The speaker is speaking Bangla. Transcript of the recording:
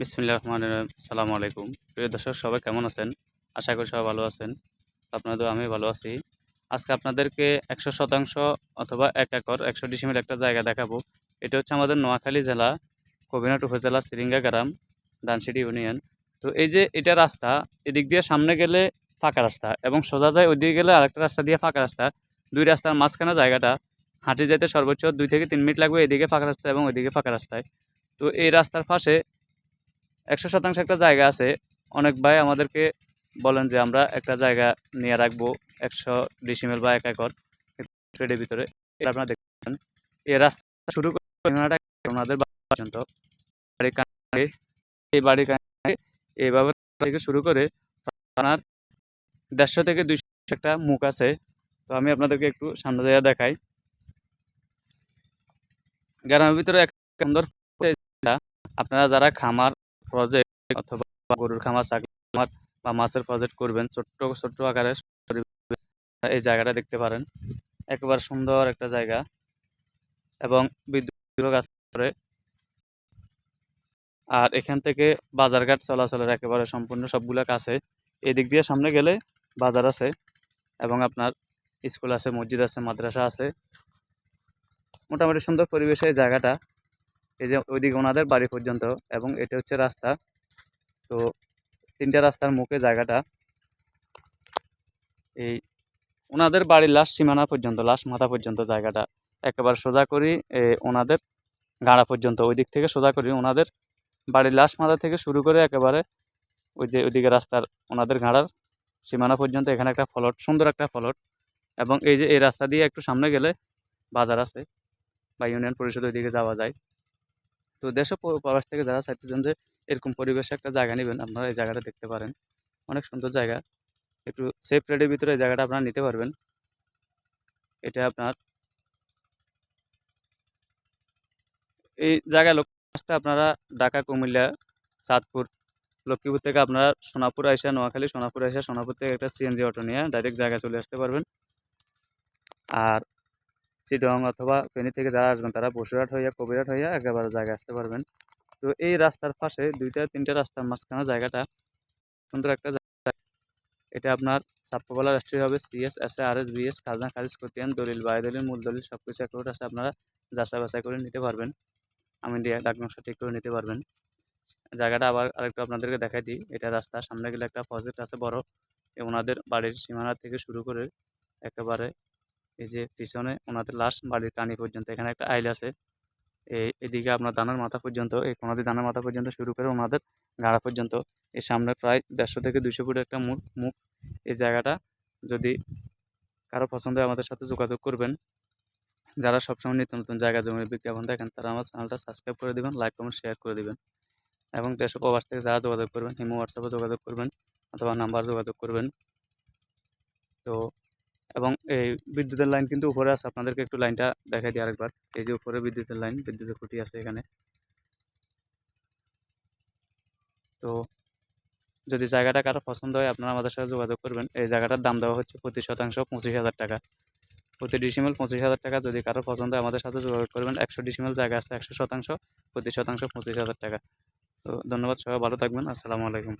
বিসমিল্লাহ রহমান সালামু আলাইকুম। প্রিয় দর্শক, সবাই কেমন আছেন? আশা করি সবাই ভালো আছেন। আপনাদের আমি ভালো আছি। আজকে আপনাদেরকে একশো শতাংশ অথবা এক একর, একশো ডিসিমের একটা জায়গা দেখাবো। এটা হচ্ছে আমাদের নোয়াখালী জেলা কবিনাট উপজেলা সিরিঙ্গা গ্রাম দানসিটি ইউনিয়ন। তো এই যে এটা রাস্তা, এদিক দিয়ে সামনে গেলে ফাঁকা রাস্তা এবং সোজা যায় ওইদিকে গেলে আরেকটা রাস্তা দিয়ে ফাঁকা রাস্তা। দুই রাস্তার মাঝখানে জায়গাটা, হাঁটে যেতে সর্বোচ্চ দুই থেকে তিন মিনিট লাগবে এদিকে ফাঁকা রাস্তা এবং ওইদিকে ফাঁকা রাস্তায়। তো এই রাস্তার পাশে একশো শতাংশ একটা জায়গা আছে। অনেক ভাই আমাদেরকে বলেন যে, আমরা একটা জায়গা নিয়ে রাখব একশো ডিসিমেল বা এক একর ট্রেডের ভিতরে। আপনারা দেখবেন এই রাস্তা শুরু করে ওনাদের বাড়ি পর্যন্ত। বাড়ির কানে এই বাড়ির কানে এইভাবে থেকে শুরু করে আপনার দেড়শো থেকে দুইশো একটা মুখ আছে। তো আমি আপনাদেরকে একটু সামনে জায়গা দেখাই। গ্রামের ভিতরে এক সুন্দর আপনারা যারা খামার প্রজেক্ট অথবা গরুর খামার ছাগল বা মাছের প্রজেক্ট করবেন, ছোট্ট ছোট্ট আকারে এই জায়গাটা দেখতে পারেন। একেবারে সুন্দর একটা জায়গা এবং বিদ্যুৎ করে। আর এখান থেকে বাজারঘাট চলাচলের একেবারে সম্পূর্ণ সবগুলো কাছে। এদিক দিয়ে সামনে গেলে বাজার আছে এবং আপনার স্কুল আছে, মসজিদ আছে, মাদ্রাসা আছে। মোটামুটি সুন্দর পরিবেশে এই জায়গাটা। এই যে ওইদিকে ওনাদের বাড়ি পর্যন্ত এবং এটা হচ্ছে রাস্তা। তো তিনটা রাস্তার মুখে জায়গাটা। এই ওনাদের বাড়ির লাশ সীমানা পর্যন্ত লাশ মাথা পর্যন্ত জায়গাটা। একেবারে সোজা করি ওনাদের গাড়া পর্যন্ত ওই দিক থেকে সোজা করি ওনাদের বাড়ির লাশ মাথা থেকে শুরু করে একেবারে ওই যে ওইদিকে রাস্তার ওনাদের গাড়ার সীমানা পর্যন্ত, এখানে একটা ফলট, সুন্দর একটা ফলট। এবং এই যে এই রাস্তা দিয়ে একটু সামনে গেলে বাজার আছে বা ইউনিয়ন পরিষদ ওইদিকে যাওয়া যায়। তো দেশ প্রবাস থেকে যারা চাইতেছেন যে এরকম পরিবেশে একটা জায়গা নেবেন, আপনারা এই জায়গাটা দেখতে পারেন। অনেক সুন্দর জায়গা। একটু সেফ রেটের ভিতরে এই জায়গাটা আপনারা নিতে পারবেন। এটা আপনার এই জায়গায় লোক আসতে আপনারা ঢাকা, কুমিল্লা, চাঁদপুর, লক্ষ্মীপুর থেকে আপনারা সোনাপুর আইসা, নোয়াখালী, সোনাপুর আইসা, সোনাপুর থেকে একটা সিএনজি অটো নিয়ে ডাইরেক্ট জায়গায় চলে আসতে পারবেন। আর চিটং অথবা ফেনী থেকে যারা আসবেন, তারা বসুরহাট হইয়া, কবিরহাট হইয়া একেবারে জায়গায় আসতে পারবেন। তো এই রাস্তার পাশে দুইটা, তিনটা রাস্তার মাঝখানে জায়গাটা সুন্দর একটা এটা আপনার সাপ্পাবালা রাষ্ট্রীয় হবে CS S A, R S BS খাজনা, খারিজ, খতিয়ান, দলিল বায়ু দলিল মূল দলিল সব কিছু অ্যাকাউন্ট আছে, আপনারা যাচাই বাছাই করে নিতে পারবেন। আমি দিয়ে ডাক নকশা ঠিক করে নিতে পারবেন। জায়গাটা আবার আরেকটু আপনাদেরকে দেখাই দিই। এটা রাস্তা সামনে গেলে একটা প্রজেক্ট আছে বড়। ওনাদের বাড়ির সীমানা থেকে শুরু করে একেবারে এই যে পিছনে ওনাদের লাস্ট বাড়ির কানি পর্যন্ত, এখানে একটা আইল আছে। এই এদিকে আপনার দানার মাথা পর্যন্ত, এই কোনাদি দানার মাথা পর্যন্ত শুরু করে ওনাদের গাড়া পর্যন্ত। এই সামনে প্রায় দেড়শো থেকে দুশো ফুট একটা মুখ মুখ এই জায়গাটা। যদি কারও পছন্দ হয় আমাদের সাথে যোগাযোগ করবেন। যারা সবসময় নিত্য নতুন জায়গা জমির বিজ্ঞাপন দেখেন, তারা আমার চ্যানেলটা সাবস্ক্রাইব করে দিবেন, লাইক, কমেন্ট, শেয়ার করে দিবেন। এবং দেশ প্রবাস থেকে যারা যোগাযোগ করবেন হিমো হোয়াটসঅ্যাপে যোগাযোগ করবেন অথবা নাম্বার যোগাযোগ করবেন। তো এবং এই বিদ্যুতের লাইন কিন্তু উপরে আছে, আপনাদেরকে একটু লাইনটা দেখাই দিই আরেকবার। এই যে উপরে বিদ্যুতের লাইন, বিদ্যুতের খুঁটি আছে এখানে। তো যদি জায়গাটা কারও পছন্দ হয়, আপনারা আমাদের সাথে যোগাযোগ করবেন। এই জায়গাটার দাম দেওয়া হচ্ছে প্রতি শতাংশ পঁচিশ হাজার টাকা। প্রতি ডিসিমেল পঁচিশ হাজার টাকা যদি কারও পছন্দ হয়, আমাদের সাথে যোগাযোগ করবেন। একশো ডিসিমেল জায়গা আছে, একশো শতাংশ, প্রতি শতাংশ পঁচিশ হাজার টাকা। তো ধন্যবাদ সবাই, ভালো থাকবেন। আসসালামু আলাইকুম।